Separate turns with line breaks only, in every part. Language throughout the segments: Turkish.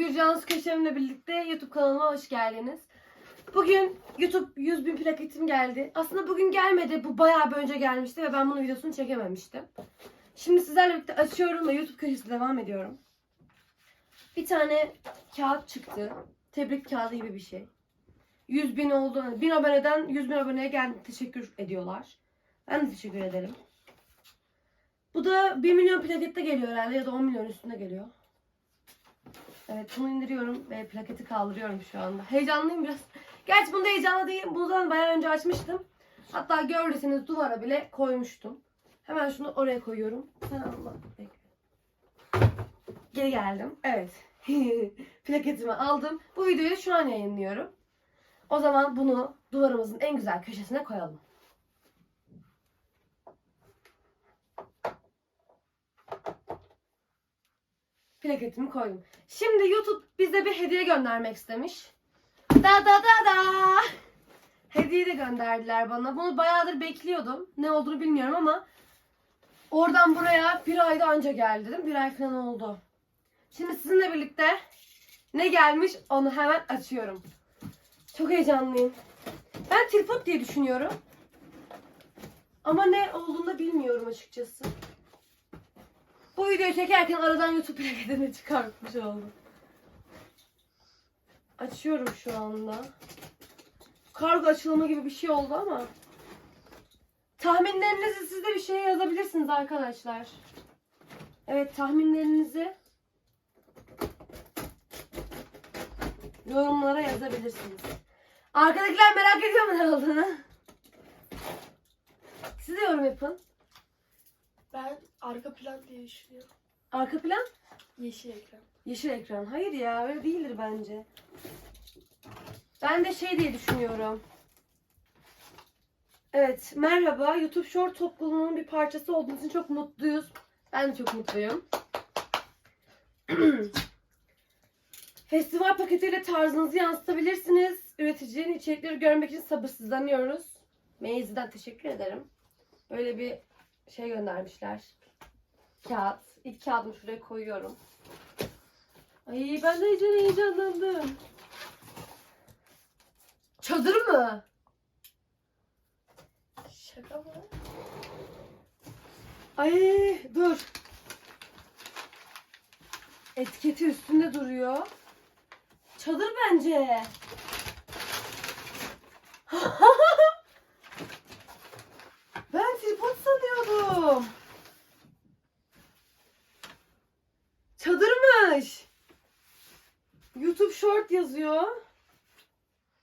bir Cansu Köşem'le birlikte YouTube kanalıma hoş geldiniz. Bugün YouTube 100 bin plaketim geldi. Aslında bugün gelmedi. Bu bayağı bir önce gelmişti ve ben bunun videosunu çekememiştim. Şimdi sizlerle birlikte açıyorum ve YouTube köşesi devam ediyorum. Bir tane kağıt çıktı. Tebrik kağıdı gibi bir şey. 100 bin oldu. 1000 aboneden 100 bin aboneye geldi. Teşekkür ediyorlar. Ben de teşekkür ederim. Bu da 1 milyon plakette geliyor herhalde ya da 10 milyon üstünde geliyor. Evet bunu indiriyorum ve plaketi kaldırıyorum şu anda. Heyecanlıyım biraz. Gerçi bunda heyecanlı değilim. Bundan bayağı önce açmıştım. Hatta gördüyseniz duvara bile koymuştum. Hemen şunu oraya koyuyorum. Sen Allah. Bekle. Geri geldim. Evet. Plaketimi aldım. Bu videoyu şu an yayınlıyorum. O zaman bunu duvarımızın en güzel köşesine koyalım. Plaketimi koydum. Şimdi YouTube bize bir hediye göndermek istemiş. Da da da da. Hediye de gönderdiler bana. Bunu bayağıdır bekliyordum. Ne olduğunu bilmiyorum ama oradan buraya bir ayda anca geldi değil mi? Bir ay falan oldu. Şimdi sizinle birlikte ne gelmiş onu hemen açıyorum. Çok heyecanlıyım. Ben tripod diye düşünüyorum. Ama ne olduğunu da bilmiyorum açıkçası. Bu videoyu çekerken aradan YouTube plaketini çıkartmış oldum. Açıyorum şu anda. Kargo açılımı gibi bir şey oldu ama. Tahminlerinizi siz de bir şey yazabilirsiniz arkadaşlar. Evet tahminlerinizi yorumlara yazabilirsiniz. Arkadakiler merak ediyor mu ne olduğunu? Siz de yorum yapın.
Ben arka plan diye düşünüyorum.
Arka plan
Yeşil ekran.
Yeşil ekran. Hayır ya öyle değildir bence. Ben de şey diye düşünüyorum. Evet merhaba YouTube Short topluluğunun bir parçası olduğunuz için çok mutluyuz. Ben de çok mutluyum. Festival paketiyle tarzınızı yansıtabilirsiniz. Üreticinin içerikleri görmek için sabırsızlanıyoruz. Maze'den teşekkür ederim. Böyle bir şey göndermişler. Kağıt. İlk kağıdımı şuraya koyuyorum. Ay ben de iyice heyecanlandım. Çadır mı?
Şaka mı?
Ay dur. Etiketi üstünde duruyor. Çadır bence. ben tripod sanıyordum. Çadırmış. YouTube Short yazıyor.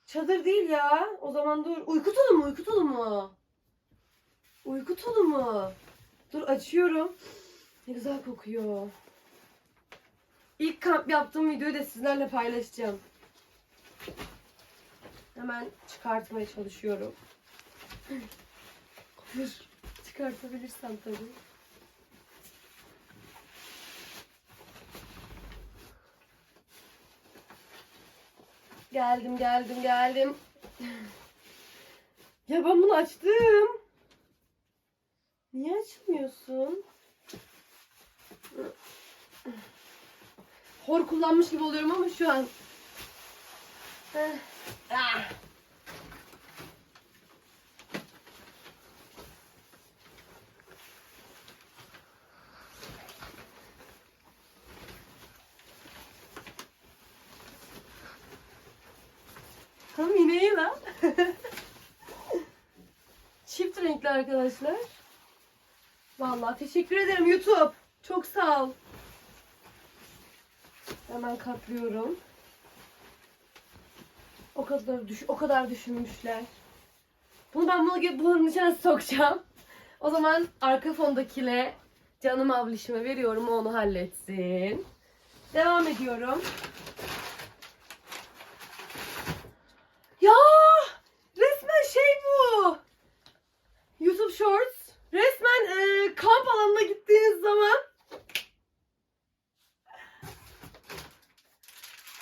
Çadır değil ya. O zaman dur. Uyku tulumu, uyku tulumu. Uyku tulumu. Dur açıyorum. Ne güzel kokuyor. İlk kamp yaptığım videoyu da sizlerle paylaşacağım. Hemen çıkartmaya çalışıyorum. Dur. Çıkartabilirsem tabii. Geldim geldim geldim. Ya ben bunu açtım. Niye açmıyorsun? Hor kullanmış gibi oluyorum ama şu an. Ah. Çift renkli arkadaşlar. Vallahi teşekkür ederim YouTube. Çok sağ ol. Hemen katlıyorum. O kadar düş o kadar düşünmüşler. Bunu ben bunu bunun içine sokacağım. O zaman arka fondakile canım ablişime veriyorum onu halletsin. Devam ediyorum. Ya resmen şey bu. YouTube Shorts. Resmen e, kamp alanına gittiğiniz zaman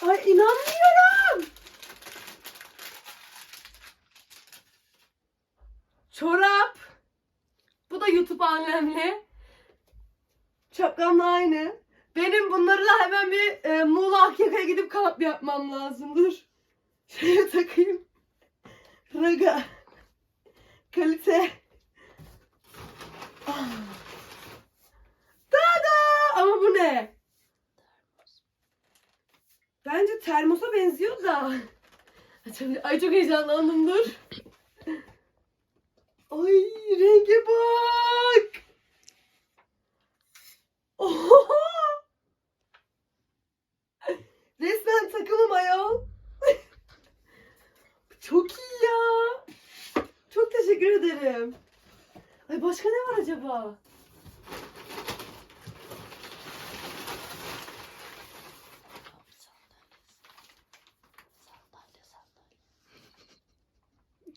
Ay inanmıyorum. Çorap. YouTube annemle. Şapkamla aynı. Benim bu bunlarla hemen bir e, Muğla Akyaka'ya gidip kamp yapmam lazım. Dur. Şöyle takayım. Raga. Kalite. Ah. Tada! Ama bu ne? Bence termosa benziyor da. Ay çok heyecanlandım dur. Ay renge bak. Oha! Resmen takımım ayol. Çok iyi ya. Çok teşekkür ederim. Ay başka ne var acaba?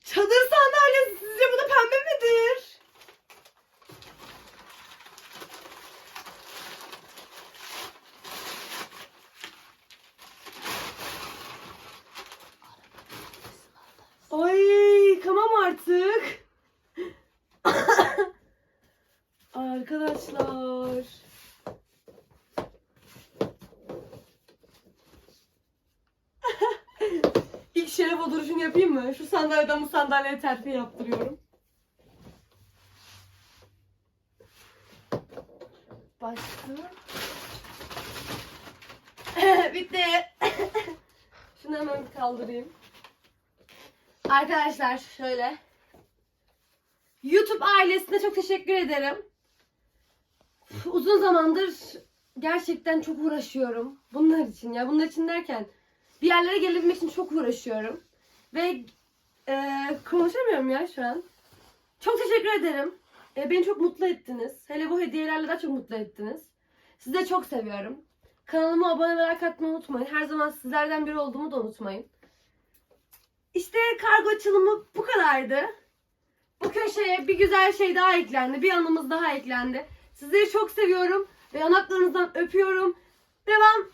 Çadır Arkadaşlar. İlk şeref oturuşunu yapayım mı? Şu sandalyeden bu sandalyeye terfi yaptırıyorum. Başka? Bitti. Şunu hemen bir kaldırayım. Arkadaşlar şöyle. YouTube ailesine çok teşekkür ederim. Uzun zamandır gerçekten çok uğraşıyorum. Bunlar için ya. Bunlar için derken bir yerlere gelebilmek için çok uğraşıyorum. Ve e, konuşamıyorum ya şu an. Çok teşekkür ederim. E, beni çok mutlu ettiniz. Hele bu hediyelerle daha çok mutlu ettiniz. Sizi de çok seviyorum. Kanalıma abone ve like atmayı unutmayın. Her zaman sizlerden biri olduğumu da unutmayın. İşte kargo açılımı bu kadardı. Bu köşeye bir güzel şey daha eklendi. Bir anımız daha eklendi. Sizleri çok seviyorum. Ve yanaklarınızdan öpüyorum. Devam.